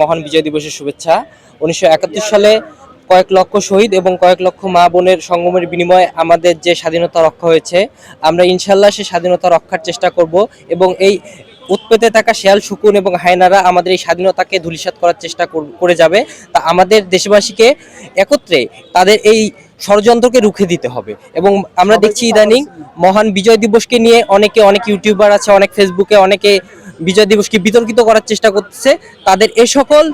মহান বিজয় দিবসের শুভেচ্ছা। উনিশশো একাত্তর সালে কয়েক লক্ষ শহীদ এবং কয়েক লক্ষ মা বোনের সঙ্গমের বিনিময়ে আমাদের যে স্বাধীনতা রক্ষা হয়েছে, আমরা ইনশাল্লাহ সে স্বাধীনতা রক্ষার চেষ্টা করব এবং এই উৎপেতে থাকা শেয়াল, শুকুন এবং হায়নারা আমাদের এই স্বাধীনতাকে ধূলিসাৎ করার চেষ্টা করে যাবে। তা আমাদের দেশবাসীকে একত্রে তাদের এই ষড়যন্ত্রকে রুখে দিতে হবে। এবং আমরা দেখছি ইদানিং মহান বিজয় দিবসকে নিয়ে অনেকে অনেক ইউটিউবার আছে অনেক ফেসবুকে অনেকে বিজয় দিবসকে বিতর্কিত করার চেষ্টা করতেছে। তাদের এই সকল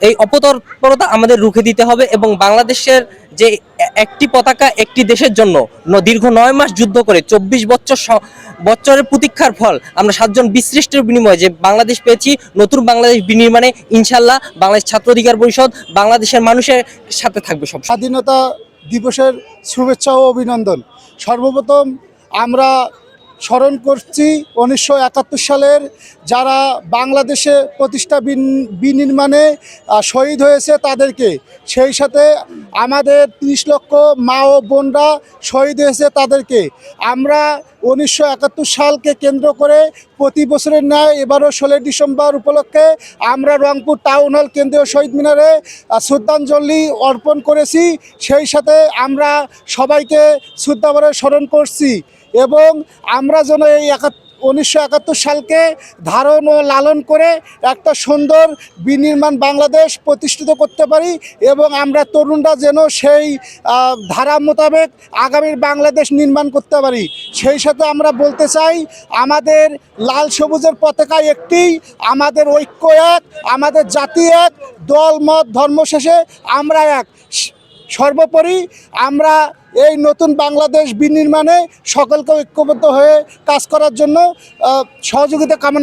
এই অপতৎপরতা আমাদের রুখে দিতে হবে এবং বাংলাদেশের যে একটি পতাকা একটি দেশের জন্য ন- দীর্ঘ নয় মাস যুদ্ধ করে চব্বিশ বছর বছরের প্রতীক্ষার ফল আমরা সাতজন বিশ্রেষ্টের বিনিময়ে যে বাংলাদেশ পেয়েছি নতুন বাংলাদেশ বিনির্মাণে ইনশাল্লাহ বাংলাদেশ ছাত্র অধিকার পরিষদ বাংলাদেশের মানুষের সাথে থাকবে সব স্বাধীনতা দিবসের শুভেচ্ছা ও অভিনন্দন। সর্বপ্রথম আমরা স্মরণ করছি উনিশশো একাত্তর সালের যারা বাংলাদেশে প্রতিষ্ঠা বিন- বিনির্মাণে শহীদ হয়েছে তাদেরকে। সেই সাথে আমাদের ত্রিশ লক্ষ মা ও বোনরা শহীদ হয়েছে তাদেরকে। আমরা উনিশশো একাত্তর সালকে কেন্দ্র করে প্রতি বছরের ন্যায় এবারও ষোলোই ডিসেম্বর উপলক্ষে আমরা রংপুর টাউন হল কেন্দ্রীয় শহীদ মিনারে শ্রদ্ধাঞ্জলি অর্পণ করেছি। সেই সাথে আমরা সবাইকে শ্রদ্ধাভরে স্মরণ করছি। এবং আমরা যেন এই একাত্তর উনিশশো সালকে ধারণ ও লালন করে একটা সুন্দর বিনির্মাণ বাংলাদেশ প্রতিষ্ঠিত করতে পারি এবং আমরা তরুণরা যেন সেই ধারা মোতাবেক আগামীর বাংলাদেশ নির্মাণ করতে পারি। সেই সাথে আমরা বলতে চাই, আমাদের লাল সবুজের পতাকা একটি, আমাদের ঐক্য এক, আমাদের জাতি এক, দল, মত, ধর্ম শেষে আমরা এক। সর্বোপরি আমরা এই নতুন বাংলাদেশ বিনির্মাণে সকলকে ঐক্যবদ্ধ হয়ে কাজ করার জন্য সহযোগিতা কামনা